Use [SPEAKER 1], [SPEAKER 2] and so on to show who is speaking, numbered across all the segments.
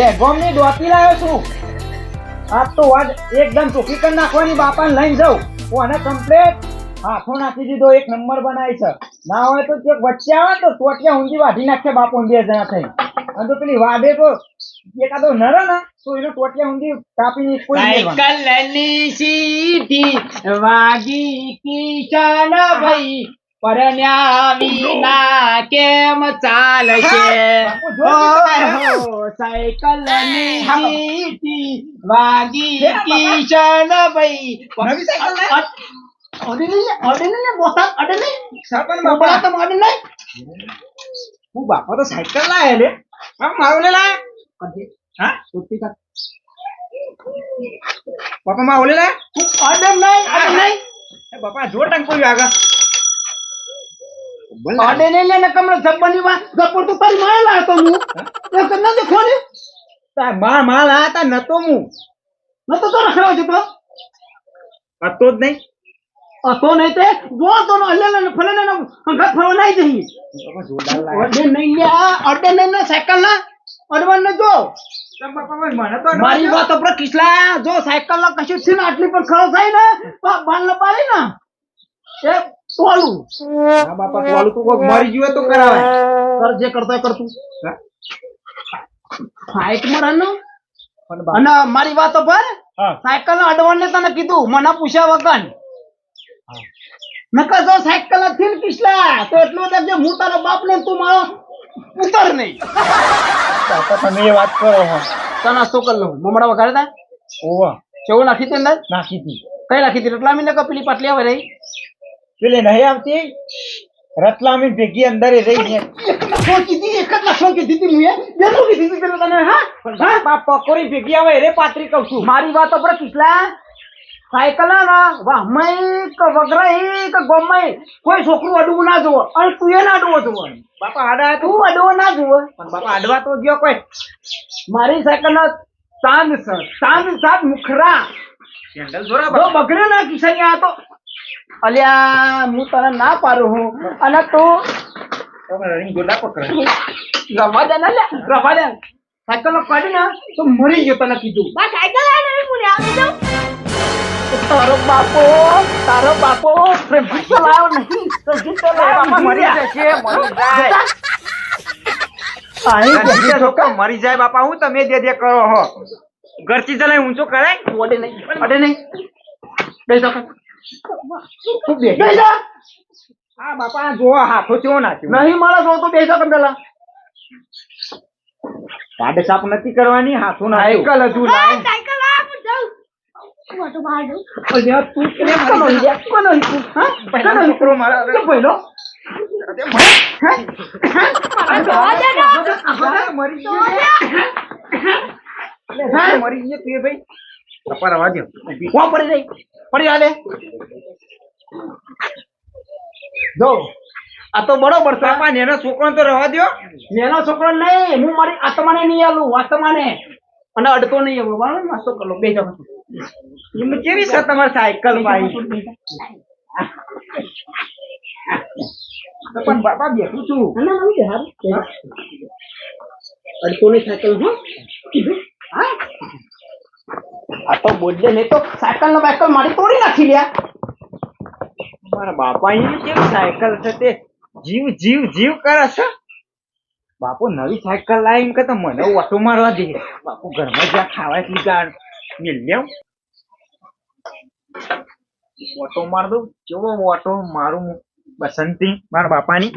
[SPEAKER 1] લે ગોમની ડોકી લાવ્યો છું. આ તો વાત એકદમ ચોખ્ખી કરી નાખવાની, બાપાને લઈને જાઉં. હું આને કમ્પ્લેટ હાથો નાખી દીધો, એક નંબર બનાવી છે. ના હોય તો ચેક વચ્ચે આવે તો ચોટિયા ઊંધી વાઢી નાખે બાપો બે જણા થઈ અને તો પેલી વાઢે તો એકાદો નરે ને, તો એનો ટોટિયા ઊંધી કાપીને કોઈ
[SPEAKER 2] સાયકલની સીટી વાગી કિશન ભાઈ? પરણ્યા વિના કેમ ચાલશે? સાયકલ સીટી વાગી કિશન ભાઈ?
[SPEAKER 1] નવી સાયકલ લે?
[SPEAKER 2] અડે નહીં લે, અડે નહીં લે, બોતા, અડે નહીં.
[SPEAKER 1] સરપંચ બાપા.
[SPEAKER 2] તો નહીં.
[SPEAKER 1] હું બાપા તો સાયકલ લાવે લે. આમ મારું લે લાય. હા?
[SPEAKER 2] સુટ્ટી કર.
[SPEAKER 1] બાપા માં ઓલે લાય.
[SPEAKER 2] તું નહીં, નહીં.
[SPEAKER 1] બાપા જોર ટંગ આગળ.
[SPEAKER 2] લે ને કમરે જબ્બરની વાત. ગપર તો તારી માએ લાવતો હું. એ કર નથી ખોલી
[SPEAKER 1] તારમાં માં લાયા તા નતો હું.
[SPEAKER 2] ન તો તો રખડો છે તો.
[SPEAKER 1] હતો જ નહીં.
[SPEAKER 2] આ તો નહીં તે. જો તો નો હલે ને ફલે ને હંગા ફરવા નહીં જઈ અડે નહીં લે અડે નહીં ને સાયકલ ના. અડવાન ને જો. મારી વાત આપણે કિસલા. જો સાયકલ ના કશું થી ને આટલી પણ ખરો થાય ને બાલ ને. પાડી ને એ
[SPEAKER 1] ના બાપા તો તું કોક મરી ગયું તો કરાવે.
[SPEAKER 2] કર જે કરતા કરતું
[SPEAKER 1] ફાઇટમાં
[SPEAKER 2] અને મારી વાતો પર સાયકલ ના અડવાન ને તને કીધું. મને પૂછ્યા વગર. નકર જો સાયકલથી ને કિસલા તો એટલું દેખજે હું તારો બાપ ને તું મારો પુત્ર નહીં.
[SPEAKER 1] તમે એ વાત કરો હો.
[SPEAKER 2] તને શું કર? લઉં મમડા વગાડતા
[SPEAKER 1] ઓવા.
[SPEAKER 2] કેવું નાખી તે અંદર?
[SPEAKER 1] નાખી તી.
[SPEAKER 2] કઈ નાખી હતી રટલા મીને કપીલી પાટલી આવે રહી?
[SPEAKER 1] પેલે નહીં આવતી? રતલામી ભેગી અંદર એ રહી
[SPEAKER 2] છે દીધી એક જ નસો કીધી દીધી મુએ બેનું કીધી દીધી પેલો તને હા? હા
[SPEAKER 1] પકોરી ભેગી આવે રે પાત્રી કહું છું.
[SPEAKER 2] મારી વાત પર કિસલા સાયકલ ના વાહ મય કે વગરાઈ કે ગોમય. કોઈ છોકરું અડવું ના જોવો અને તું એ ના અડવો જોવો
[SPEAKER 1] બાપા આડા તો
[SPEAKER 2] અડવો ના જોવો
[SPEAKER 1] પણ બાપા અડવા તો ગયો કોઈ.
[SPEAKER 2] મારી સાયકલ ના ચાંદ સર ચાંદ સાત મુખરા જો ના કિશન આ તો. અલ્યા હું તને ના પાડું હું. અને તું રવા દે ને રવા દે. સાયકલ નો કાઢી ને તો મરી ગયો તને કીધું.
[SPEAKER 3] બસ સાયકલ આવે
[SPEAKER 2] તારો બાપો તારો બાપો પ્રેમ ભીતો લાવ્યો નહીં તો જીતો
[SPEAKER 1] મરી જશે મરી જાય. મરી જાય બાપા હું તમે જે દે કરો હો. ઘરથી ચલાય ઊંચો કરાય.
[SPEAKER 2] અડે નહીં. અડે નહીં. બેસો. તું બે જા.
[SPEAKER 1] હા બાપા જો હાથો ચો નાખ્યો?
[SPEAKER 2] નહીં મારા જો તો બેસો કમ પેલા.
[SPEAKER 1] પાડે સાપ નથી કરવાની હાથો ના
[SPEAKER 2] સાયકલ હજુ
[SPEAKER 3] હા, સાયકલ આ હું જાઉં હું બહાર જાઉં.
[SPEAKER 2] અલ્યા તું કેને કોનો કોનો હા કોનો
[SPEAKER 1] છોકરો મારા
[SPEAKER 2] તો પહેલો
[SPEAKER 3] મને? જોવા દે ને.
[SPEAKER 1] મરી
[SPEAKER 3] જોવા
[SPEAKER 1] ગયો મરી ગયો ભાઈ. બાપા રવા દો.
[SPEAKER 2] કોણ પડી રહી. પડી આલે. જો આ તો બરોબર છે.
[SPEAKER 1] બાપા નેનો છોકરો તો રવા દો
[SPEAKER 2] નેનો છોકરો નહીં હું મારી આત્માને નહીં આલું આત્માને. અને અડતો નહીં એવો બરાબર નાસ્તો કરો બે જણ
[SPEAKER 1] એમ કેવી છે તમારી સાયકલ ભાઈ? પણ બાપા બેઠું છું.
[SPEAKER 2] અડતો નહીં સાયકલ હો. હા? આ તો બોલજે નહીં તો સાયકલ નો બાયકલ મારી તોડી નાખી લ્યા.
[SPEAKER 1] મારા બાપા એની કેવી સાયકલ છે તે? જીવ જીવ જીવ કરે છે? બાપુ નવી સાયકલ લાવી એમ કે તો મને ઓટો મારવા દે. બાપુ ઘરમાં જ્યાં ખાવા એટલી ગાડ મિલ લેવ. ઓટો માર દઉં. કેવો ઓટો? મારું બસંતી મારા બાપાની.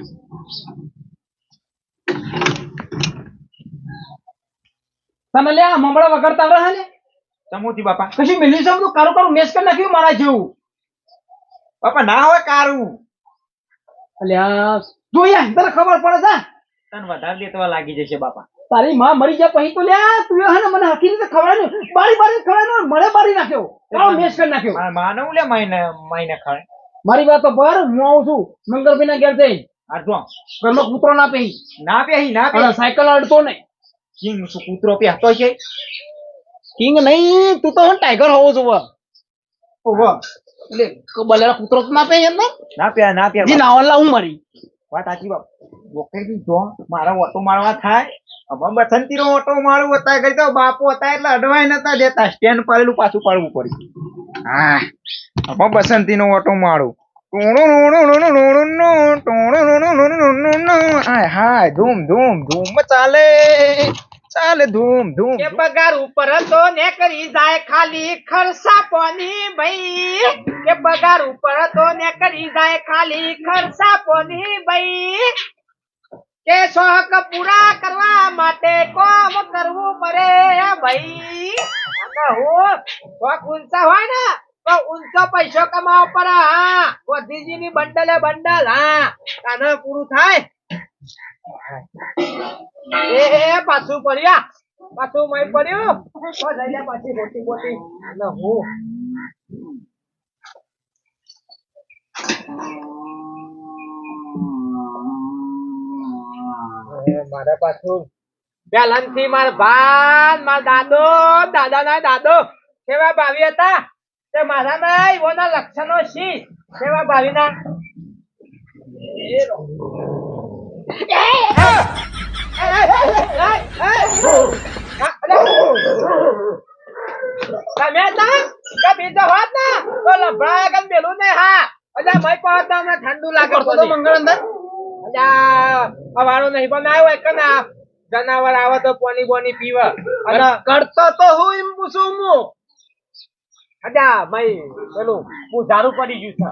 [SPEAKER 2] તમે લે આ મમળા વગર તારા હે ને?
[SPEAKER 1] સમોથી બાપા.
[SPEAKER 2] કશું મિલી બધું કારું કારું મેસ કરી નાખ્યું મારા જેવું.
[SPEAKER 1] બાપા ના હોય કારું.
[SPEAKER 2] અલ્યા જોયા તને ખબર પડે છે?
[SPEAKER 1] તને વધારે લેતવા લાગી જશે બાપા.
[SPEAKER 2] તારી માં મરી જાય પછી તો લ્યા તું હે ને મને હકી રીતે ખવડાવ્યું બારી બારી ખવડાવ્યું મને બારી નાખ્યો આવો મેસ કરી નાખ્યો.
[SPEAKER 1] માં નું લે મહિને મહિને ખાય
[SPEAKER 2] મારી વાત તો પર હું આવું છું. મંગળભાઈ ના ઘેર જઈ
[SPEAKER 1] આ જો.
[SPEAKER 2] ઘરનો કૂતરો ના પેહી.
[SPEAKER 1] ના પેહી ના પેહી.
[SPEAKER 2] સાયકલ અડતો
[SPEAKER 1] કિંગ શું કૂતરો પેહતો છે
[SPEAKER 2] કિંગ નહીં તું તો ટાઈગર હોવો જોવે ઓહો એટલે બલેરા કૂતરો તો ના પે એમ ને
[SPEAKER 1] ના પ્યા ના
[SPEAKER 2] જી
[SPEAKER 1] પ્યા
[SPEAKER 2] નાવલ હું મારી
[SPEAKER 1] વાત સાચી બાપ બોકે જો મારા ઓટો મારવા થાય
[SPEAKER 2] આમાં બસંતી નો ઓટો મારું હતા કરી તો બાપુ હતા એટલે અડવાય નતા દેતા સ્ટેન્ડ પાડેલું પાછું પાડવું પડી હા આમાં બસંતી નો ઓટો મારું હાય હાય ધૂમ ધૂમ ધૂમ ચાલે ચાલે ધૂમ ધૂમ
[SPEAKER 4] કે પગાર ઉપર તો ને કરી જાય ખાલી ખર્ચા પોની ભાઈ. કે પગાર ઉપર તો ને કરી જાય ખાલી ખર્ચા પોની ભાઈ. કે શોખ પૂરા કરવા માટે કોમ કરવું પડે ભાઈ. હું શોખ ઊંચા હોય ને તો ઊંચો પૈસો કમાવો પડે હા. ગોધીજીની બંડલે બંડલ હા. કાને પૂરું થાય. એ એ પાછું પડ્યા. પાછું મય પડ્યું. પાછી મોટી મોટી. અને હું. મારે પાછું પહેલાથી મારા ભાન, મારા દાદો દાદા ના દાદો કેવા ભાવી હતા? તે મારા ના એવોના લક્ષણો શી? કેવા ભાવી ના તમે હતા કે બીજો હોત ને તો લભડાયા કે પેલું નહીં હા. અજા મય પાવત અમને ઠંડુ લાગે
[SPEAKER 2] તો મંગળ અંદર.
[SPEAKER 4] અજા અવાળો નહીં બનાવ્યો આવ્યો એક ના. જનાવર આવે તો પોની બોની પીવે. અને
[SPEAKER 2] કરતો તો હું એમ પૂછું હું.
[SPEAKER 4] અજા મય પેલું પૂજારું પડી ગયું છે.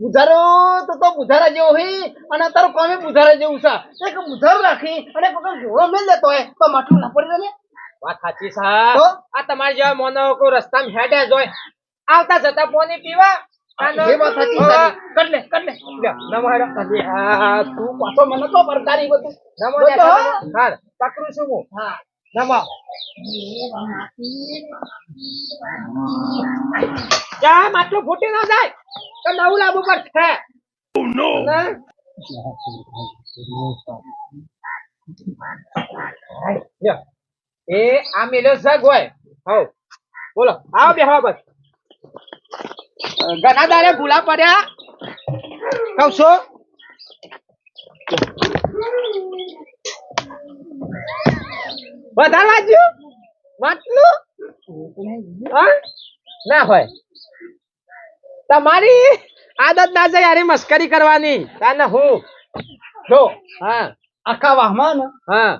[SPEAKER 2] બુધારો તો તો બુધારા જેવો હોય અને તારું કોમે બુધારા જેવું છે. એક બુધારો રાખી અને કોઈ જોડો મેલ લેતો હોય તો માટલું ના પડી રહે
[SPEAKER 4] વાત સાચી
[SPEAKER 2] સા
[SPEAKER 4] આ તમારે જેવા મોનો કો રસ્તામાં હેડે જ હોય. આવતા જતા પોની પીવા. હા.
[SPEAKER 2] તું પાછો મને તો બરકારી બધું.
[SPEAKER 4] હા, પકડું છું હું.
[SPEAKER 2] હા.
[SPEAKER 4] નમો જા માટલું ફૂટી ન જાય. તો નવું લાવવું પડશે ને? એ આ મેલ્યો જગ હોય. હવ. બોલો આવો બેહો બસ. ઘણા દાડે ભૂલા પડ્યા. કઉ છો. વધારે વાંચ્યું વાંચલું હા? ના હોય. તમારી આદત ના જાય યારી મસ્કરી કરવાની. તાને હું. જો. હા.
[SPEAKER 2] આખા વાહમાં
[SPEAKER 4] હા.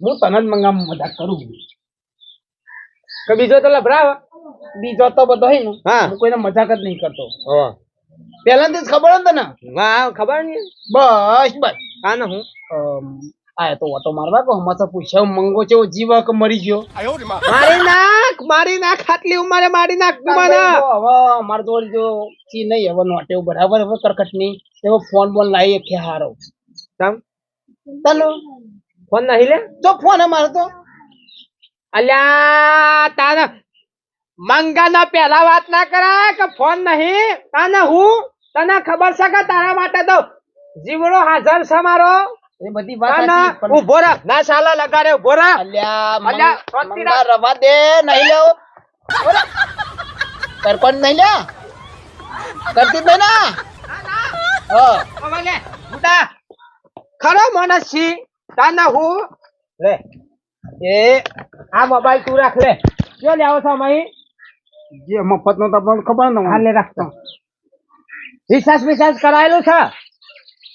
[SPEAKER 2] હું તને જ મંગામ મજાક કરું.
[SPEAKER 4] કે બીજો તો લભરાવ.
[SPEAKER 2] બીજો તો બધો હે ને
[SPEAKER 4] હા.
[SPEAKER 2] હું કોઈને મજાક જ નહીં કરતો.
[SPEAKER 4] હા.
[SPEAKER 2] પહેલાથી જ ખબર હોય ને
[SPEAKER 4] હા ખબર નહીં
[SPEAKER 2] બસ બસ.
[SPEAKER 4] તાને હું.
[SPEAKER 2] આયા તો ઓટો મારવા કો હમણાં પૂછ્યા મંગો છે જીવા કે મરી ગયો.
[SPEAKER 4] મારી નાખ મારી નાખ ખાટલી ઉમારે મારી નાખ તું
[SPEAKER 2] હવે અમાર તો જો ચી નહીં હવે નોટે બરાબર હવે કરકટ નહીં એવો ફોન બોન લાવી કે હારો.
[SPEAKER 4] તમ?
[SPEAKER 2] ચાલો.
[SPEAKER 4] ફોન નહીં લે?
[SPEAKER 2] જો ફોન અમારો તો.
[SPEAKER 4] અલ્યા તારા મંગાના પેલા વાત ના કરાય કે ફોન નહીં? તાને હું? તને ખબર છે કે તારા માટે તો જીવડો હાજર છે મારો?
[SPEAKER 2] એ બધી વાત
[SPEAKER 4] ઊભો રહ ના સાલા લગાડે ઊભો રહ
[SPEAKER 2] અલ્યા
[SPEAKER 4] અલ્યા,
[SPEAKER 2] મંગા રવા દે નહીં લેવો. સરપંચ નહીં લે કરતી જ ના હા.
[SPEAKER 4] લે બુડા ખરો માણસ છી તાના હું. લે એ આ મોબાઈલ તું રાખ લે. કયો લેવો છો મહી?
[SPEAKER 2] જે મફત નો તમને ખબર ન
[SPEAKER 4] હા લે રાખતો રિસાર્જ બિસાર્જ કરાયેલું છે?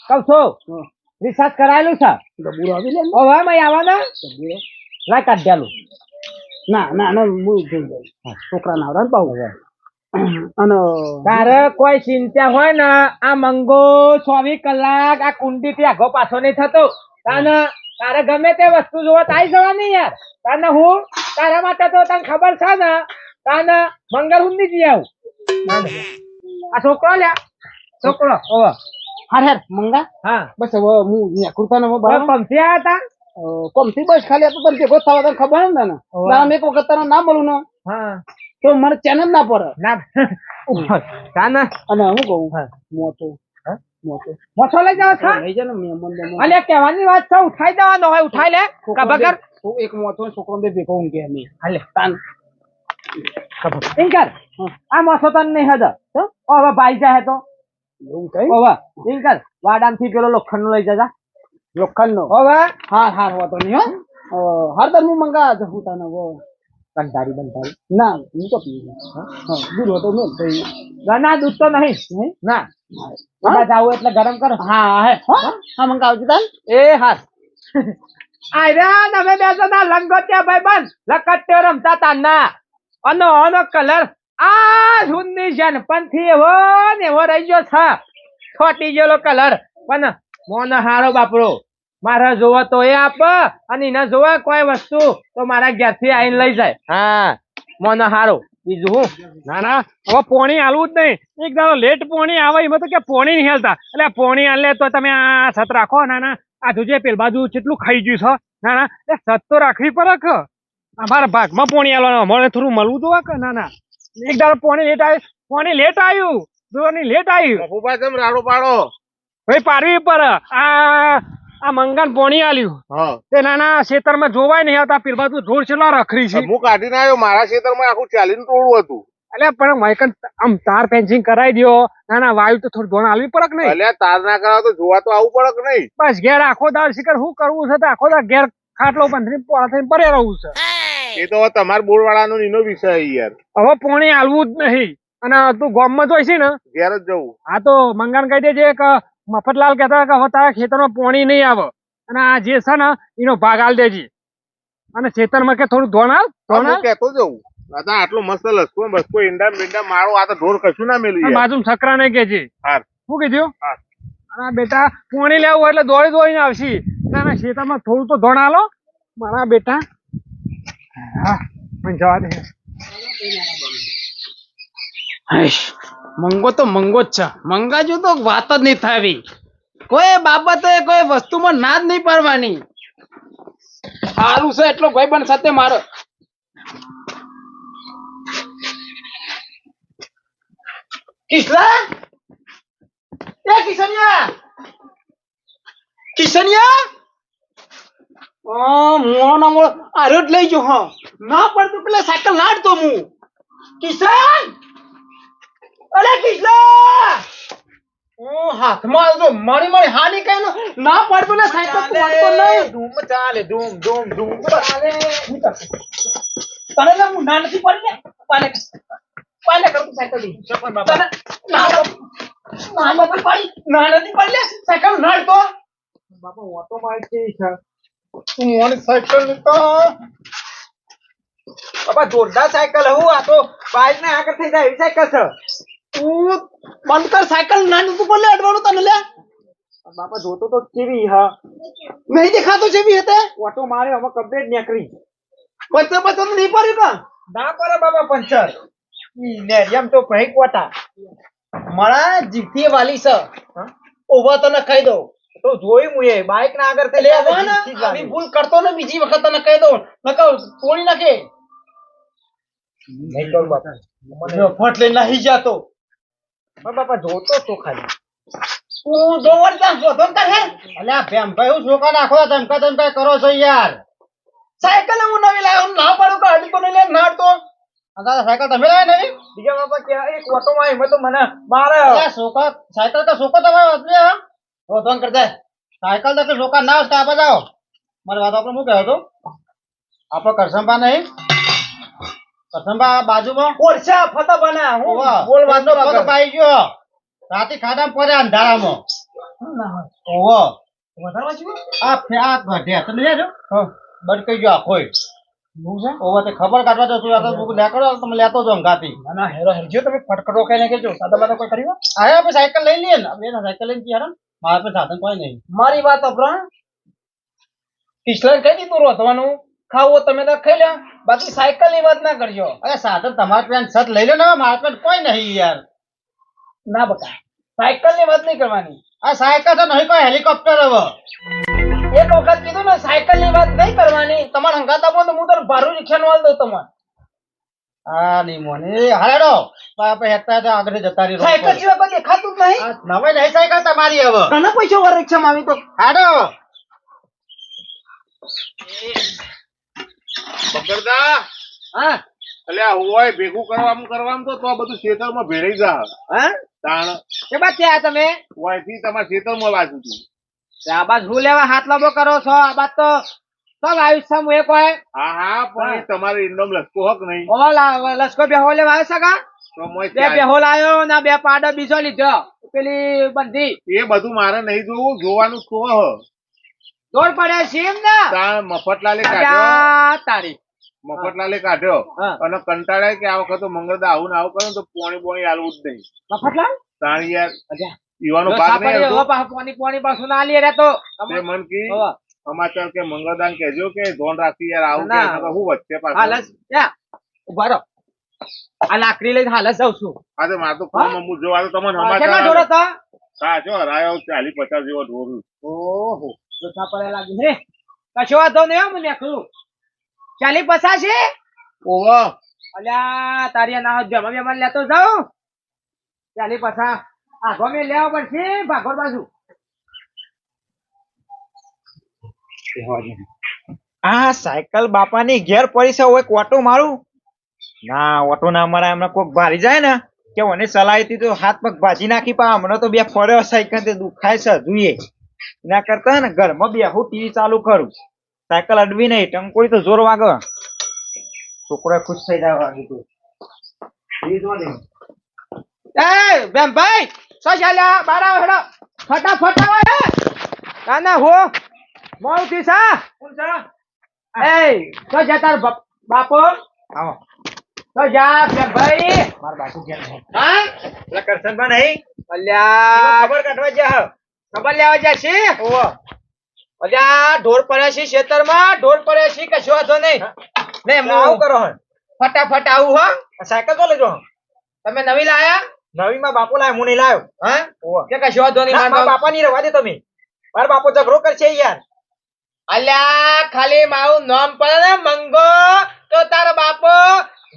[SPEAKER 4] કઉ છું. રિસાર્જ કરાયેલું છે?
[SPEAKER 2] ડબુડો આવી લે
[SPEAKER 4] ઓ ભાઈ મય આવવાના? ને
[SPEAKER 2] ડબુડો.
[SPEAKER 4] લાય કાઢ દેલું
[SPEAKER 2] ના ના ના હું જોઈ જાય છોકરા ના આવરા ને પાછું. અને
[SPEAKER 4] તારે કોઈ ચિંતા હોય ને આ મંગો ચોવીસ કલાક આ કુંડી થી આગો પાછો નહીં થતો. તાને તારે ગમે તે વસ્તુ જોવા તાઈ જવાની યાર. તાને હું તારા માટે તો તને ખબર છે ને તાને મંગળ હું નહીં જઈ આવું. આ છોકરો લ્યા. છોકરો ઓવા.
[SPEAKER 2] હાર હાર મંગા.
[SPEAKER 4] હા.
[SPEAKER 2] બસ હવે હું નેકૃતા ને
[SPEAKER 4] બસ પંપી આવ્યા હતા?
[SPEAKER 2] કોમથી બસ ખાલી આ તો તને ભેગો થવા તને ખબર ને તને?
[SPEAKER 4] હોવે.
[SPEAKER 2] એક વખત તારા ના મળું ને
[SPEAKER 4] હા.
[SPEAKER 2] તો મને ચેનલ ના પડે
[SPEAKER 4] ના. કાના
[SPEAKER 2] અને હું કહું મોટો
[SPEAKER 4] હા?
[SPEAKER 2] મોટો.
[SPEAKER 4] મોછો લઈ જાવ છો
[SPEAKER 2] લઈ જા મહેમાન બેમાન.
[SPEAKER 4] કહેવાની વાત છે ઉઠાઈ દેવાનો હોય ઉઠાઈ લે. કા બગર
[SPEAKER 2] બે- એક મોટો ને છોકરો બે ભેગો ઊંઘે અમે.
[SPEAKER 4] હાલે.
[SPEAKER 2] તાન.
[SPEAKER 4] ઇન્કર આ મોસો તન નહીં હદ. તો? હવે ભાઈ જાય તો.
[SPEAKER 2] એવું કઈ?
[SPEAKER 4] વાડામથી પેલો લોખંડ લઈ જજા.
[SPEAKER 2] લોખંડ નો
[SPEAKER 1] હવે
[SPEAKER 2] હા હા હોતો નહીં હો. હરદર હું મંગા હું તને વો.
[SPEAKER 1] કંટારી બંટારી
[SPEAKER 2] ના હું તો પી હા? દૂધ હોતો મેં તો
[SPEAKER 1] ના ના દૂધ તો નહીં. ના. આવું એટલે ગરમ કરો.
[SPEAKER 2] હા હે હો. મંગાવજો તાન.
[SPEAKER 1] એ હા આયરા તમે બે ના લંગોટિયા ભાઈ બંધ લકટ્યો રમતા તા ના અનો અનો કલર આ સુંદી પંથી એવો ને એવો રહી ગયો છ. છોટી ગયેલો કલર. પણ મોન હારો બાપરો મારે જોવા તો એ આપ અને એને જોવા કોઈ વસ્તુ તો મારા ઘેરથી આવીને લઈ જાય. હા, મોન હારો. બીજું હું?
[SPEAKER 5] ના ના, હવે પોણી આલવું જ નહીં. એક દાડો લેટ પોણી આવે, એમાં તો કે પોણી નહીં હાલતા. એટલે પોણી આલે તો તમે આ છત રાખો. ના ના, આ જોજે પેલ બાજુ કેટલું ખાઈ ગયું છે. ના ના, એ છત તો રાખવી પડે કે. અમારા ભાગમાં પોણી આલવાનો. મને થોડું મળવું તો કે? ના ના. એક દાડો પોણી લેટ આવ્યું પોણી લેટ આવ્યું જોવાની લેટ આવ્યું
[SPEAKER 6] ફૂફા કેમ રાડો પાડો?
[SPEAKER 5] ભાઈ પાડવી પડે આ આ મંગાન પોણી આલ્યું. તે નાના ખેતરમાં જોવાય નહીં આવતા પેલા તું જોર છેલ્લો રખરી છે.
[SPEAKER 6] હું કાઢીને આવ્યો મારા ખેતરમાં આખું ચાલીને તોડવું હતું.
[SPEAKER 5] એટલે પણ માઇકન આમ તાર ફેન્સિંગ કરાવી દો ના ના વાયુ તો થોડું ધોણ આલવી પડક નહીં.
[SPEAKER 6] અલ્યા તાર ના કરાવ તો જોવા તો આવું પડક નહીં.
[SPEAKER 5] બસ ઘેર આખો દાળ શિખર શું કરવું છે તો આખો દાળ ઘેર ખાટલો બંધીને પોળા થઈને પડે રહું છે.
[SPEAKER 6] એ તો તમાર બોર વાળાનો નીનો વિષય યાર.
[SPEAKER 5] હવે પોણી આલવું જ નહીં. અને તું ગામમાં હશે ને?
[SPEAKER 6] ઘેર જ જવું.
[SPEAKER 5] આ તો મંગાન કહી દેજે કે મફતલાલ કહેતા કે હવે તારા ખેતરમાં પોણી નહીં આવે. અને આ જે છે ને એનો ભાગ આલ દેજે. અને ખેતરમાં કે થોડું ધોણ આલ ધોણ
[SPEAKER 6] હું
[SPEAKER 5] આલ.
[SPEAKER 6] જવું આ આટલો મસ્ત લસકો બસકો ઈંડા બિંડા મારો આ તો ઢોર કશું ના મેલ્યું યાર.
[SPEAKER 5] બાજુ છકરા ને કેજે
[SPEAKER 6] હાર.
[SPEAKER 5] શું કીધું?
[SPEAKER 6] હા.
[SPEAKER 5] અને બેટા પોણી લેવું એટલે દોડી દોડીને આવશી. ના ના ખેતરમાં થોડું તો ધોણ આલો. મારા બેટા હા મને જવા દે
[SPEAKER 2] હાઈશ, મંગો તો મંગો જ છે મંગાજો તો વાત જ નહીં થાવી કોઈ બાબતે કોઈ વસ્તુમાં ના જ નહીં પાડવાની સારું છે એટલો ભાઈબંધ સાથે મારો કિશલા એ કિશનિયા કિશનિયા ઓ મોણો ના મોણો આર્યો જ લઈ જો હા. ના પડતું પેલા સાયકલ લાડતો હું કિશન? અરે કિશલા ઓ હાથમાં આવજો મારી મારી હાની કઈ ના પડતું ને સાયકલ તો પડતો નહીં.
[SPEAKER 1] ધૂમ ચાલે ધૂમ ધૂમ ધૂમ. ચાલે.
[SPEAKER 2] તને તો હું ના નથી પડી ને? પાને પાલે કરું સાયકલ દી તને ના ના નથી પડી. ના નથી પડી લે. સાયકલ નાડ તો
[SPEAKER 1] બાપા ઓટો છે
[SPEAKER 2] મોની સાયકલ તો
[SPEAKER 1] જોરદાર સાયકલ હું આ તો બાઇક ને આગળ થઈ જાય એવી સાયકલ છે.
[SPEAKER 2] તું બંધ કર સાયકલ નાનું તું બોલે અડવાનું તને લે.
[SPEAKER 1] બાપા જોતો તો કેવી હા.
[SPEAKER 2] નહીં દેખાતો જેવી હતે.
[SPEAKER 1] ઓટો મારે હવે કમ્પ્લેટ નીકળી.
[SPEAKER 2] પંચર પંચર નહીં પડ્યું કા?
[SPEAKER 1] ના પડે બાબા પંચર. ને એમ તો ભાઈ કોટા.
[SPEAKER 2] મારા જીભથી વાલી છે. ઊભા તને કહી દઉં.
[SPEAKER 1] તો જોયું હું એ. બાઇક ના આગળ થઈ
[SPEAKER 2] લે
[SPEAKER 1] જાય
[SPEAKER 2] હવે ને
[SPEAKER 1] જીભથી જ
[SPEAKER 2] આવી.
[SPEAKER 1] વાળી.
[SPEAKER 2] ભૂલ કરતો ને બીજી વખત તને કહી દઉં. નકર તોડી નાખે.
[SPEAKER 1] નહીં કરું બાપા.
[SPEAKER 2] ફટ લઈને નાહી જાતો.
[SPEAKER 1] બાપા જોતો તો ખાલી.
[SPEAKER 2] તું દોવર જા શોધો ને હે. અલ્યા ભેમ ભાઈ હું શોકા નાખો ધમકા ધમકા કરો છો યાર. સાયકલ હું નવી લાવ્યો ના પાડું કે અડી કોને લે તો આ તારા સાયકલ તમે લાવ્યા નવી?
[SPEAKER 1] બીજા બાપા કે એક ઓટો માં તો મને મારે.
[SPEAKER 2] છોકરા સાયકલ તો છોકરો તમારો વાત હા. શોધો ને કરતા સાયકલ તો લોકા છોકરા ના આવતા આ જાઓ મારી વાત આપણે શું કહેતો હતો આપણો કરસંભા નહીં. કરસંભા બાજુમાં.
[SPEAKER 1] ઓરસા ફતા બના હું બોલ
[SPEAKER 2] પેલો
[SPEAKER 1] વગર.
[SPEAKER 2] પાઈ ગયો. રાતે ખાડામાં પડે અંધારામાં ઓવો આ ફે- આ ગઢે તમે લેજો. બટ કઈ ગયો આખો. ઓવો તે ખબર કાઢવા તો તું આ તો તમે લેતો જો અંગાતી
[SPEAKER 1] ના ના હેરો હેરજો તમે ફટકડો કઈને કેજો સાદા બાદા કોઈ કરી
[SPEAKER 2] હા આપણે સાયકલ લઈ લઈએ ને. આપણે સાયકલ લઈને જઈએ હેરાન મારા પાસે સાધન કોઈ નહીં.
[SPEAKER 1] મારી વાત અપરા કિશલન કહી દીધું રોધવાનું? ખાવો, તમે તો ખાઈ લો. બાકી સાયકલની વાત ના કરજો.
[SPEAKER 2] અરે, સાધન તમારા પેન સત લઈ લો ને મારા પેન કોઈ નહીં યાર.
[SPEAKER 1] ના બકા સાયકલની વાત નહીં કરવાની.
[SPEAKER 2] આ સાયકલ તો નહીં, કોઈ હેલિકોપ્ટર હવે.
[SPEAKER 1] એક વખત કીધું ને સાયકલની વાત નહીં કરવાની. તમારે હંગાતા આપો તો હું તો ભારું રિક્ષા નું હાલ દઉં તમારે
[SPEAKER 2] હા નહીં મોને હાલેડો આપણે હેઠતા હેઠતા આગળ જતા રહી
[SPEAKER 1] સાયકલ સિવાય કોઈ દેખાતું જ નહીં.
[SPEAKER 2] નવાઈ નહીં સાયકલ તમારી હવે.
[SPEAKER 1] ઘણા પૈસા વાર રિક્ષામાં આવી તો.
[SPEAKER 2] હાડો
[SPEAKER 6] બગડદા
[SPEAKER 1] હા.
[SPEAKER 6] અલ્યા હોય ભેગું કરવાનું કરવાનું તો તો બધું ખેતરમાં ભેળાઈ જા
[SPEAKER 1] હા?
[SPEAKER 6] તાણ.
[SPEAKER 1] બાદ ત્યાં તમે?
[SPEAKER 6] તમારા ખેતરમાં લાગ્યું હતું.
[SPEAKER 4] આ બાજુ લેવા હાથ લાંબો કરો છો? આ બાદ તો સબ આયુષ્ય હું એક હોય
[SPEAKER 6] હા હા પણ તમારે ઇન્ડોમ લસકો હક નહીં.
[SPEAKER 4] ઓ લસકો આવ્યો સગા
[SPEAKER 6] મોય
[SPEAKER 4] બે. બેહો લાયો ના બે પાડો બીજો લીધો. પેલી બંધી.
[SPEAKER 6] એ બધું મારે નહીં જોવું જોવાનું શું હ.
[SPEAKER 4] દોડ પડ્યા છે એમ ને?
[SPEAKER 6] મફતલાલે કાઢ્યો.
[SPEAKER 4] તારી.
[SPEAKER 6] મફતલાલે કાઢ્યો. અને કંટાળાય કે આ વખત મંગળદા આવું ને આવું કરે તો પોણી પોણી આલવું જ નહીં.
[SPEAKER 4] મફતલાલ?
[SPEAKER 6] તાણી યાર. યુવાનો ભાગ નહીં
[SPEAKER 4] પાછું પોણી પોણી પાછું ના લે રે તો.
[SPEAKER 6] મન કી. સમાચાર કે મંગળદાન કેજો કે ધોન રાખી યાર આવું. કે હું વચ્ચે પાછું.
[SPEAKER 4] યા ઊભા રહો. આ લાકડી લઈને હાલસ જાઉં છું.
[SPEAKER 6] હા તો મારે તો ફોન હું? જોવા તો તમને
[SPEAKER 4] હા, કેટલા
[SPEAKER 6] સમાચાર
[SPEAKER 4] ઢોરો. હતા
[SPEAKER 6] સાચો હરાયો ચાલી પચાસ જેવો ઢોરું.
[SPEAKER 4] ઓહો લોચા પડ્યા લાગી. હે કશો વાંધો નહીં મને મને એકલું. ચાલી પચાસી
[SPEAKER 6] ઓવો
[SPEAKER 4] અલ્યા તારી ના જમા બેમા લેતો જાઉં. ચાલી પછા આગો મેં લેવા પડશે ભાગોર બાજુ. આ સાયકલ બાપાની ઘેર પડી છે એક ઓટો મારું? ના ઓટો ના મારા એમને કોક ભારી જાય ને કે મને ચલાવી તો હાથ પગ ભાજી નાખી પા હમણાં તો બે ફર્યો સાયકલ તે દુખાય છે જોઈએ. એના કરતા ને ઘરમાં બે હું ટીવી ચાલુ કરું. સાયકલ અડવી નહીં ટંકોળી તો જોર વાગે. છોકરો ખુશ થઈ જાય વાગી તું એ બેનભાઈ શું ચાલ્યા બારા હેડો. ફટાફટ આવો ના ના હો. થયું છે? કોણ છે? એ શું જા તાર બાપ- આવો. શું જા બેનભાઈ માર બાપુ છે. હા? એટલે કરશનભાઈ નહીં? અલ્યા. ખબર કાઢવા જા ખબર લેવા જા છે? ઓવો અલ્યા ઢોર પડે છે ખેતરમાં? ઢોર પડ્યા છે કશો વાંધો નહીં. ને હું આવું કરો ફટાફટ આવું હો. સાયકલ તો લેજો તમે નવી લાયા? નવી માં બાપુ લાયો હું નહીં લાયો. હા? કે કશો વાંધો નહીં બાપા ની રવા દે તમે. મારા બાપો ઝઘડો કરશે યાર. અલ્યા ખાલી મારું નામ પડે ને મંગો. તો તારો બાપો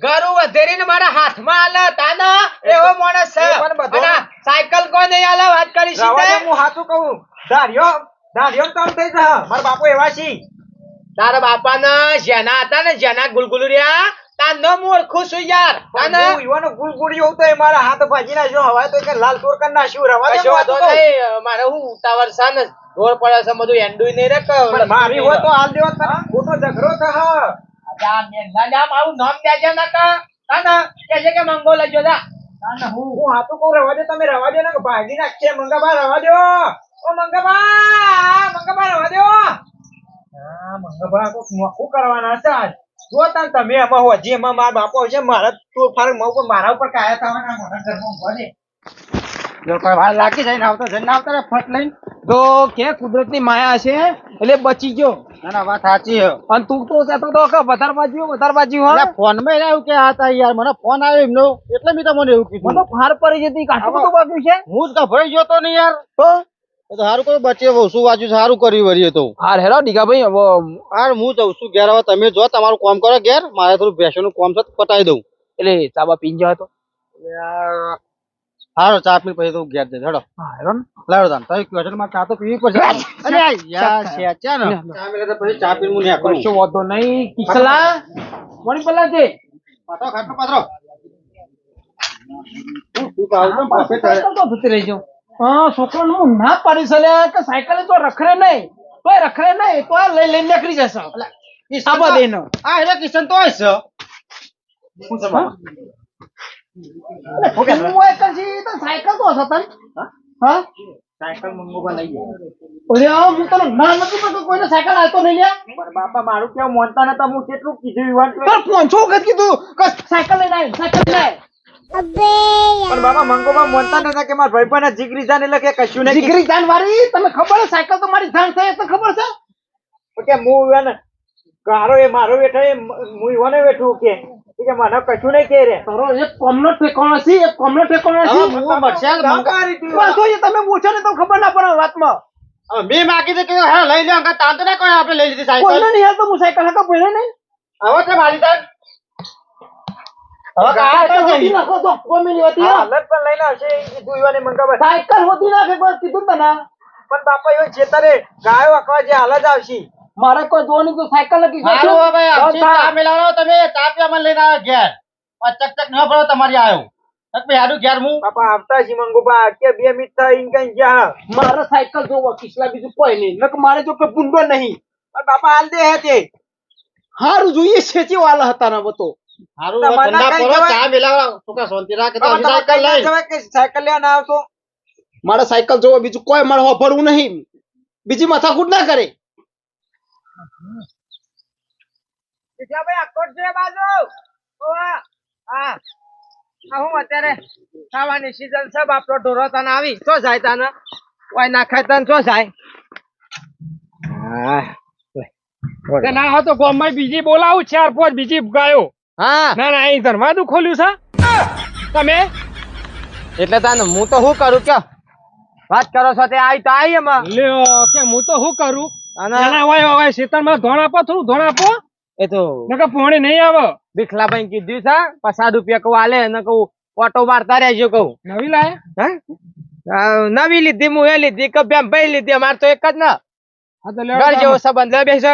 [SPEAKER 4] ઘર વધેરી ને મારા હાથમાં આલે તાનો એવો માણસ છે. અને સાયકલ કોઈ નહીં આલે વાત કરી છે હું હાથું કહું? ધાર્યો ધાર્યો કામ થઈ જા મારા બાપો એવા છે. તારા બાપા ને જેના હતા ને જેના ગુલગુલિયા તાર ન મોર ખુશ છું યાર. તાને યુવાનો ગુલગુલિયો તો એ મારા હાથ ભાજી નાખ્યો હવાય તો કે લાલ તોર કર નાખ્યું રવા દે મારે હું ઉતાવળ છે ને ઢોર પડે છે બધું એન્ડુય નહીં રે મારી હોય તો હાલ દેવો તને ખોટો ઝઘડો થા અજા મેં ના નામ આવું નામ દેજે ના કા? તાના કે છે કે મંગો લજો જા. તાના હું. હું હાથું કહું રવા દે તમે રવા દે ને કે ભાજી નાખશે મંગાબા રવા દો. ઓ મંગાબા મંગાબા રવા દો. હા મંગાબા કોક મોખું કરવાના છે આજ. જો તાન તમે એમાં હો જે એમાં મારા બાપો છે મારા તો ફરક મઉ મારા ઉપર કાયા તાવાના મોટા ઘરમાં કોઈ વાર લાગી જાય ને આવતો જઈને આવતા ફટ લઈને. તો કે કુદરતની માયા છે એટલે બચી ગયો.
[SPEAKER 7] ના ના વાત સાચી છે.
[SPEAKER 4] અને તું તો કહેતો તો કે વધારે બાજુ વધારે બાજુ હા.
[SPEAKER 7] ફોનમાં એવું કે હતા યાર મને ફોન આવ્યો એમનો. એટલે મેં તમને એવું કીધું.
[SPEAKER 4] મને ફાર પડી જતી કાઠું બધું બાજુ છે?
[SPEAKER 7] હું જ ગભરાઈ ગયો તો ને યાર. તો? તો સારું કોઈ બચે શું વાંચ્યું સારું કર્યું વળીએ તો.
[SPEAKER 4] હાર હેલો ડીગા ભાઈ
[SPEAKER 7] હાર હું જઉં છું ઘેર હવે તમે જો તમારું કામ કરો ઘેર. મારે થોડું ભેંસોનું કામ છે તો પટાઈ દઉં.
[SPEAKER 4] એટલે ચાબા પીન જવા તો.
[SPEAKER 7] હારો ચા પી પછી તું ઘેર જઈશ. હડો.
[SPEAKER 4] હા હેરો ને.
[SPEAKER 7] લાવો તાન. તમે છો મારે ચા તો પીવી પડશે. અરે આ છે ને. ચા મેલે તો પછી ચા પી હું કરું
[SPEAKER 4] શું વાંધો નહીં. કિસલા વળી પેલા છે
[SPEAKER 7] પાટો ખાટો પાત્રો તું તો પાસે
[SPEAKER 4] તો જતી રહી જાઉં. હા છોકરો હું ના પાડી છે લ્યા કે સાયકલ તો રખડે નહીં. તોય રખડે નહીં તો લઈ લઈને નીકળી જશે.
[SPEAKER 7] કિશન
[SPEAKER 4] દઈને
[SPEAKER 7] એટલે કિશન તો છે. શું
[SPEAKER 4] સાયકલ તો હશે હા? સાયકલ મંગોબા લઈ જાય હું તને ના નથી પડતો કોઈને સાયકલ આવતો નહીં બાપા મારું કેવું મોનતા નતા? હું કેટલું કીધું યુવાન પર પોંચો વખત કીધું કે સાયકલ લઈને આવ સાયકલ લઈને પણ બાબા મંગોબા મોનતા નતા કે મારા ભાઈબંધ જીગરી જાન એટલે કે કશું નહીં જીગરી જાન વાળી તમને ખબર છે સાયકલ તો મારી જાન થઈ તો ખબર છે? તો કે હું એને ગારો એ મારો બેઠો એ હું ઈવોને બેઠું કે કે મને કશું નહીં કે રે. તારો એક કોમનો ઠેકાણો છે એક કોમનો ઠેકાણો
[SPEAKER 7] હું
[SPEAKER 4] તમે પૂછો ને તો ખબર ના પડે વાતમાં.
[SPEAKER 7] હવે માગી તો કે હા લઈ લે અંકા તાન ના કોઈ આપણે લઈ લીધી સાયકલ.
[SPEAKER 4] કોઈને નહીં હાલતો હું સાયકલ હકા પડે નહીં.
[SPEAKER 7] હવે તે મારી તાર હવે કાં તો
[SPEAKER 4] હોતી નાખો તો. કોમેની હોતી હાલત પણ લઈને આવશે એ કીધું ઈવાને મંગાવે સાયકલ હોતી નાખે બસ કીધું તને. પણ બાપા એવો છેતરે ગાયો અકવા જે હાલ જ આવશે. મારે કોઈ જોવાની તો સાયકલ લખી
[SPEAKER 7] સારું હવે ચા મેલાવો તમે ચા પીવા મને લઈને આવ્યો ઘેર. આ ચક ચક ન ભરો તમારી આવ્યો
[SPEAKER 2] ભાઈ આડું ઘેર હું
[SPEAKER 1] બાપા આવતા છે મંગુબા કે બે મિનિટ થાય ઈન કઈ ગયા.
[SPEAKER 2] મારે સાયકલ જોવો કિસલા બીજું કોઈ નહીં. નક મારે જો કોઈ ગુંડો નહીં.
[SPEAKER 1] પણ બાપા હાલ દે હે તે.
[SPEAKER 2] હારું જોઈએ છેચી વાલા હતા ના બતો
[SPEAKER 1] તમારે ના કઈ જવાય? બાપા, તમારે કઈ ના જવાય કે સાયકલ લેવા ના આવતો?
[SPEAKER 2] મારે સાયકલ જોવો બીજું કોઈ મારે હોભળવું નહીં. બીજી માથાકૂટ ના કરે.
[SPEAKER 4] ભાઈ અકોટ છે બાજુ. હા. હું અત્યારે ખાવાની સીઝન છે બાપરો ઢોરો તને આવી. શું જાય તને? ઓય નાખાય તને શું જાય?
[SPEAKER 5] તે ના હોય તો ગામમાં બીજી બોલાવું ચાર પાંચ બીજી ગાયો.
[SPEAKER 4] હા.
[SPEAKER 5] ના ના અહીં ખોલ્યું છે. તમે?
[SPEAKER 4] એટલે તને હું તો શું કરું? કે વાત કરો છો તે આવી તો આવી એમાં.
[SPEAKER 5] લ્યો કે હું તો શું કરું? નવી
[SPEAKER 4] લીધી હું એ લીધી કે બેમ ભાઈ લીધી અમારે તો એક જ ને. ઘર જેવો સંબંધ લે બેસો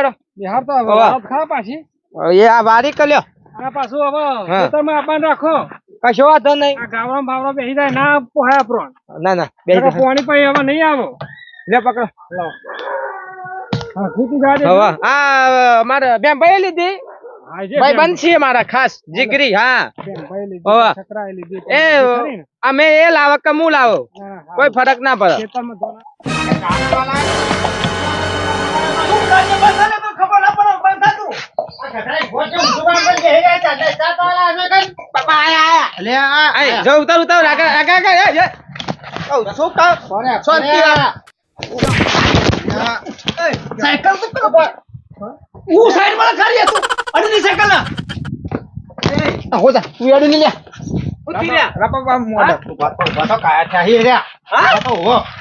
[SPEAKER 4] એ આ વારી કર્યો
[SPEAKER 5] આ પાછું હવે
[SPEAKER 4] હા.
[SPEAKER 5] ખેતરમાં રાખો.
[SPEAKER 4] કશો વાંધો નહીં.
[SPEAKER 5] ગાવડા બાવડા બેસી જાય ના પોહાય પ્રોણ
[SPEAKER 4] ના ના બે
[SPEAKER 5] પોણી પછી હવે નહીં આવો.
[SPEAKER 4] લે પકડો. હવે આ અમારે બેમ ભાઈ લીધી. ભાઈ
[SPEAKER 5] બેન-
[SPEAKER 4] મારા ખાસ જીગરી હા. હોવા. એ અમે એ લાવો કે હું લાવો. કોઈ ફરક ના પડે. ઉતાર ઉતાર આગળ આગળ આગળ.
[SPEAKER 2] શું કહો. સાયકલ તો. હું સાઈડમાં ખાલી હતું. અડીની સાયકલ ના આ હો જા તું અડી લે
[SPEAKER 4] ઉતરી રહ્યા.
[SPEAKER 1] બાપા બાપા મોઢા.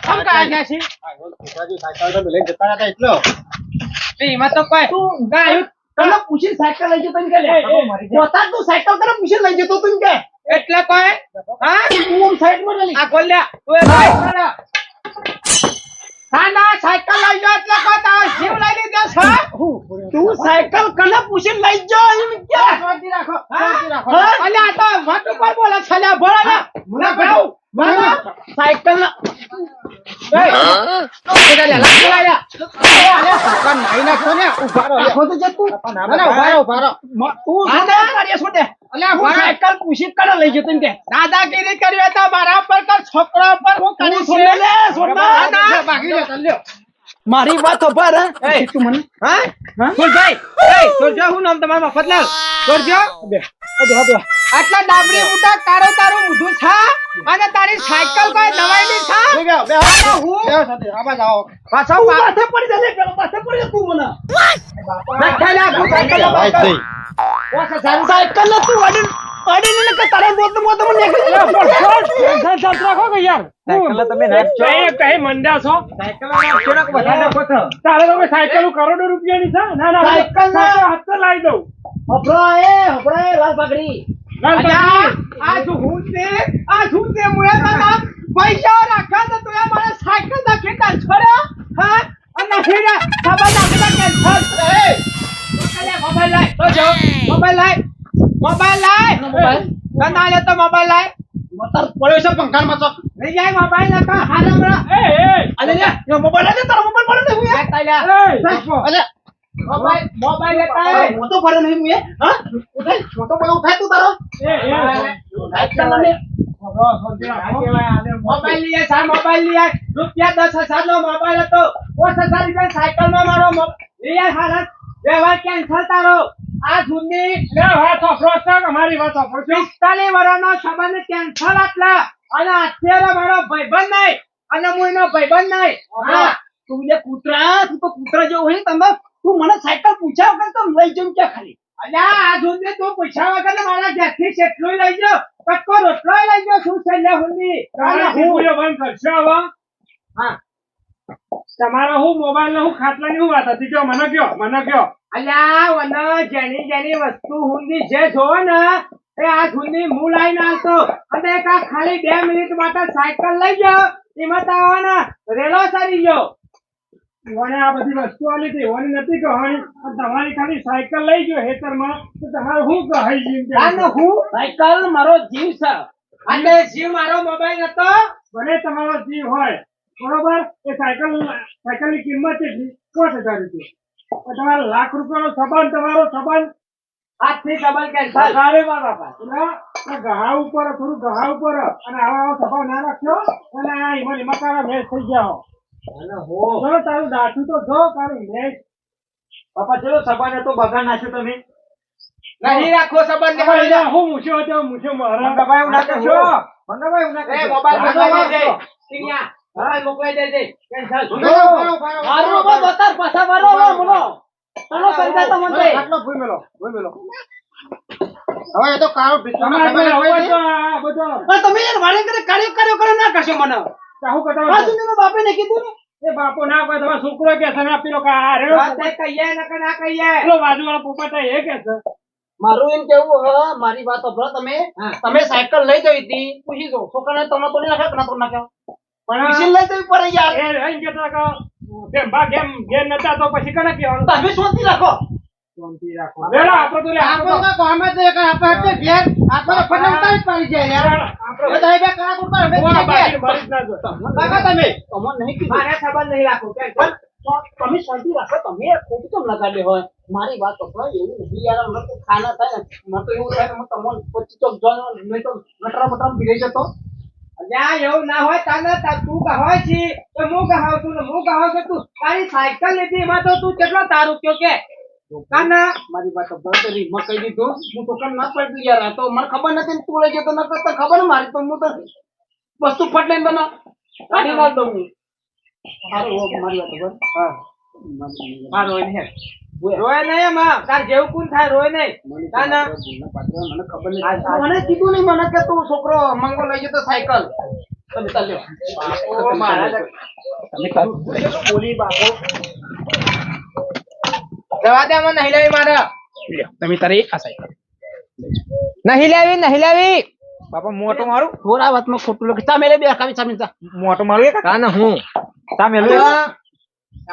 [SPEAKER 4] આમ કાંઈ ગયા છે? એ એમાં તો કોઈ ગાયું
[SPEAKER 2] તને પૂછી સાયકલ લઈ જતો કે લે? પોતા તું સાયકલ તને પૂછી લઈ જતો તું કે.
[SPEAKER 4] એટલે કોઈ? હા?
[SPEAKER 2] તું સાઈડમાં લઈ
[SPEAKER 4] આ ખોલ તું એ ભાઈ ખોલો. ના ના સાયકલ લઈ જાઓ એટલે કોઈ તારો જીવ લઈ લીધો છે?
[SPEAKER 2] તું સાયકલ કને પૂછી લઈ જો એમ કે?
[SPEAKER 4] શાંતિ રાખો શાંતિ રાખો.
[SPEAKER 2] હા?
[SPEAKER 4] અલ્યા આ તો વાત ઉપર બોલે છલ્યા ભોળા લે
[SPEAKER 2] મને ભાવ મને સાયકલ શું કાર્ય શું
[SPEAKER 4] દાદાગીરી કરી હોય તો મારા પર કર છોકરા પર હું
[SPEAKER 2] તું
[SPEAKER 4] કરી.
[SPEAKER 2] મારી વાત ખબર. તું મને
[SPEAKER 4] હા ભાઈ હું નામ તમારું મફતલાલ સુરજો
[SPEAKER 2] બે. બે. બે
[SPEAKER 4] આટલા ડાબરી ઉટા તારો તારું મૂઢું છે? અને તારી સાયકલ કોઈ છે? હું પાછો
[SPEAKER 2] માથે પડી જા લે પેલો માથે પડી તું મને.
[SPEAKER 4] નખાઈ લે, હું સાયકલ નો.
[SPEAKER 2] સાયકલ ને તું અડી અડી ને કે તારા મોત મોત મને નીકળી
[SPEAKER 5] રાખો કે યાર.
[SPEAKER 1] સાયકલ તમે.
[SPEAKER 5] કઈ કઈ મંડ્યા છો?
[SPEAKER 1] વધારે નાખો
[SPEAKER 5] તારે તમે સાયકલ કરોડો રૂપિયાની છે? ના ના
[SPEAKER 2] સાયકલ ના.
[SPEAKER 5] સાયકલ લાવી દઉં.
[SPEAKER 2] હફડા એ હફડા એ લાલ પાઘડી.
[SPEAKER 5] લાલ પાઘડી.
[SPEAKER 4] આ શું તે આ શું તે મુએ તને પૈસા રાખ્યા તો તું મને સાયકલ નાખી તને છોડ્યો હા? અને હીરા સાબા નાખી કેન્સલ એ મોબાઈલ લાય તો જો મોબાઈલ લાય મોબાઈલ લાય.
[SPEAKER 2] મોબાઈલ?
[SPEAKER 4] ના લે તો મોબાઈલ લાય.
[SPEAKER 2] મતર પડ્યો છે પંખામાં તો.
[SPEAKER 4] લઈ જાય મોબાઈલ નાખા હારે હમણાં.
[SPEAKER 5] એ, એ,
[SPEAKER 2] અલે લે મોબાઈલ લે તારો મોબાઈલ પડે ને હું યાર
[SPEAKER 4] લેતા લે
[SPEAKER 5] એ, બાપો.
[SPEAKER 2] અલે
[SPEAKER 4] મોબાઈલ મોબાઈલ લેતા એ.
[SPEAKER 2] મોટો પડે નહીં હું હા? ઉઠાય મોટો પડે ઉઠાય તું તારો?
[SPEAKER 5] એ, એ,
[SPEAKER 4] મોબાઈલ લઈ સા મોબાઈલ લઈ રૂપિયા દસ હજાર નો મોબાઈલ હતો. દસ હજાર રૂપિયા સાયકલમાં મારો મો- હાલત વ્યવહાર કેન્સલ તારો. આ જૂની
[SPEAKER 5] વાત વાપરો છો કે મારી વાત વાપરો છો?
[SPEAKER 4] પિસ્તાલીસ વર્ષનો સંબંધ કેન્સલ આટલા. અને અત્યારે મારો ભાઈબંધ નહીં. અને હું એનો ભાઈબંધ નહીં. હા.
[SPEAKER 2] તું કૂતરા તું તો કૂતરા જેવું હોય તમે. તું મને સાયકલ પૂછ્યા વગર તો લઈ જઉં ક્યાં ખાલી?
[SPEAKER 4] અલ્યા આ જૂની તો પૂછ્યા વગર મારા ઘરથી કેટલું લઈ ગયો. કટકો રોટલો લઈ ગયો શું છે
[SPEAKER 5] લે
[SPEAKER 4] અને હું?
[SPEAKER 5] બંધ કરશો હવે?
[SPEAKER 4] હા.
[SPEAKER 5] તમારો હું મોબાઈલ નો હું ખાટલા ની વાત હતી? જો મને કયો મને કયો.
[SPEAKER 4] અલ્યા વન જેની જેની વસ્તુ હુંદી જે જોવે ને એ આ હુંદી હું લઈને આવતો અને એક ખાલી બે મિનિટ માટે સાયકલ લઈ ગયો. એમાં તો આવવાના રેલો સારી ગયો.
[SPEAKER 5] મને આ બધી વસ્તુ આલી હતી. ઓની નથી કહાણી આ તમારી ખાલી સાયકલ લઈ ગયો હેતરમાં તો તમારે શું કહાઈ ગયું કે?
[SPEAKER 4] હું
[SPEAKER 2] સાયકલ મારો જીવ છે.
[SPEAKER 4] અને જીવ મારો મોબાઈલ હતો.
[SPEAKER 5] ભલે તમારો જીવ હોય બરોબર? એ સાયકલ સાયકલની કિંમત કેટલી પાંચ હજાર રૂપિયા. તમારો લાખ રૂપિયાનો સબાન તમારો સબાન
[SPEAKER 4] હાથથી સંબંધ કેન્સલ
[SPEAKER 5] સારે મારા બાપા. એટલે આ ઘા ઉપર થોડું ગહા ઉપર અને આવા આવા સભા ના રાખ્યો અને ઈમાં એમાં તારા મેચ થઈ ગયા ચલો તારું દાઠું તો જો તારું મેચ
[SPEAKER 1] બાપા ચલો સભાને તો બગાડ નાખ્યો તમે.
[SPEAKER 4] નહીં રાખવો સંબંધ ને
[SPEAKER 5] એને હું મૂછ્યો હતો મૂછ્યો મારા.
[SPEAKER 1] મંગાભાઈ એવું ના કરશો મંગાભાઈ એવું ના
[SPEAKER 4] એ મોબાઈલ મોકલાઈ દેજે.
[SPEAKER 1] હા,
[SPEAKER 4] મોબાઈલ મોકલાઈ દેજે. કેન્સલ.
[SPEAKER 2] મારું બાબા બતાર પાછા મારો બોલો ચાલો કરી દે તમને
[SPEAKER 6] આટલો ભૂઈ મેલો ભૂઈ મેલો. હવે એ તો કાળો
[SPEAKER 5] તમારે કોઈ હોય તો બધો.
[SPEAKER 2] તમે યાર વાળે કરે કાર્યો કાર્યો કરે ના કરશો મને.
[SPEAKER 5] ચાહુ કરતા
[SPEAKER 2] આ સુધી બાપે ને કીધું ને.
[SPEAKER 5] એ બાપો ના કોઈ તમારો છોકરો કે છે ને પેલો કા આ રેડો
[SPEAKER 4] વાત એ કહીએ નકર ના કહીએ.
[SPEAKER 5] પેલો બાજુવાળો પોપટા એ કે છે.
[SPEAKER 2] મારું એમ કેવું હ મારી વાત સાંભળો તમે. તમે સાયકલ લઈ જઈ હતી. પૂછી જો. છોકરાને તમે તો નહીં નાખ્યા ના તો નાખ્યો?
[SPEAKER 5] પણ
[SPEAKER 2] મશીન લઈ જવી પડે યાર.
[SPEAKER 5] એ રહી ગયા તા કે ગેમ ગેમ નતા તો પછી કને કહેવાનું?
[SPEAKER 2] તમે શોધી રાખો.
[SPEAKER 5] શાંતિ રાખો. વેલા આપણે તો લે તો
[SPEAKER 2] કોમે તો એક આપણે એટલે ઘેર આપણે ફટલે જ પાડી જાય યાર.
[SPEAKER 5] આપણે
[SPEAKER 2] બધા બે કરા કરતા હવે
[SPEAKER 5] કોના બાકી મરી જ ના જો
[SPEAKER 2] કાકા તમે? તમને નહીં કીધું.
[SPEAKER 4] મારે સંબંધ નહીં રાખવો કેન્સલ
[SPEAKER 2] તમે શાંતિ રાખો તમે ખોટું કેમ લગાડે હોય? મારી વાત તો એવું નહીં યાર અમે તો ખાના થાય ને. મને તો એવું થાય કે હું તમને પચીસ ચોક જોવાનો નહીં તો ગટરા બટરા ભીડાઈ જતો.
[SPEAKER 4] ત્યાં એવું ના હોય તને તા- તું કહો છી. તો હું કહાવ છું ને હું કહાવ છું તું તારી સાયકલ લીધી એમાં તો તું કેટલો તારું કયો કે? કાના
[SPEAKER 2] મારી વાત તો બરાબર રીતમાં કહી દીધું હું તો કામ ના પડતું યાર. આ તો મને ખબર નથી ને તું લઈ જતો ન કરતા ખબર ને મારી તો હું તો વસ્તુ ફટ લઈને બના કાઢી નાખ દઉં હું. સારું હો, મારી વાત તો બરાબર. હા.
[SPEAKER 4] હા રોય નહીં. રોય નહીં એમાં તાર જેવું કોણ થાય રોય નહીં. કાના
[SPEAKER 2] મને ખબર નહીં મને કીધું નહીં મને કે તું છોકરો મંગો લઈ જતો સાયકલ. તમે ચાલ્યો
[SPEAKER 4] ઓ મારા
[SPEAKER 2] બોલી બાપો.
[SPEAKER 4] જવા દે મને નહીં લેવી મારે.
[SPEAKER 2] તમે તારી આ સાયકલ
[SPEAKER 4] નહીં લેવી નહીં લેવી. બાપા મોટો મારું.
[SPEAKER 2] થોડા વાતમાં ખોટું લખી. તમે લે બે સામે
[SPEAKER 4] મોટો મારું એક. કાના હું. તમે મેલું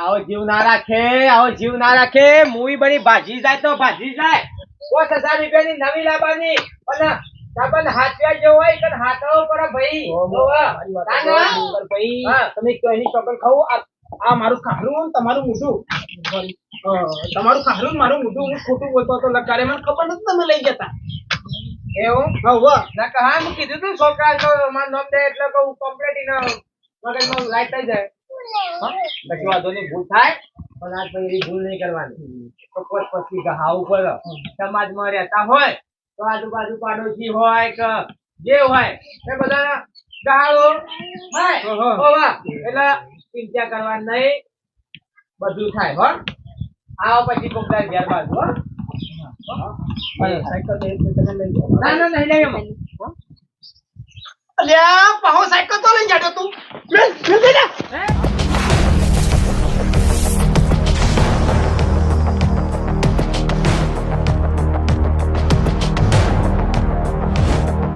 [SPEAKER 4] આવો જીવ ના રાખે આવો જીવ ના રાખે. મૂવી બની ભાજી જાય તો ભાજી જાય. પાંચ હજાર રૂપિયાની નવી લાવવાની. અને સાબન હાથવા જેવો હોય તો હાથવો પડે ભાઈ. હોવે.
[SPEAKER 2] ભાઈ
[SPEAKER 4] હા.
[SPEAKER 2] તમે કઈ ચોકલ ખાવું. આ મારું ખારું તમારું મોઢું તમારું ખારું મારું મોઢું હું ખોટું બોલતો હતો. લગારે મને ખબર નથી તમે લઈ જતા.
[SPEAKER 4] એવું?
[SPEAKER 2] હા વાહ
[SPEAKER 4] ના કે હા મેં કીધું તું છોકરા તો મારું નામ દે એટલે કહું કમ્પ્લીટ એના મગજમાં લાઈટ થઈ જાય. પછી વાંધો નહીં ભૂલ થાય પણ આજ પછી ભૂલ નહીં કરવાની. તો પછી ગહા ઉપર સમાજમાં રહેતા હોય તો આજુબાજુ પાડોશી હોય કે જે હોય એ બધા ગહાળો હોય એટલે ચિંતા કરવા નહીં. બધું થાય હો. આવો પછી કોકદાર ઘેર બાજુ હો. ના ના નહીં લઈ અમે
[SPEAKER 2] અલ્યા પાહો સાયકલ તો લઈ જાડો તું.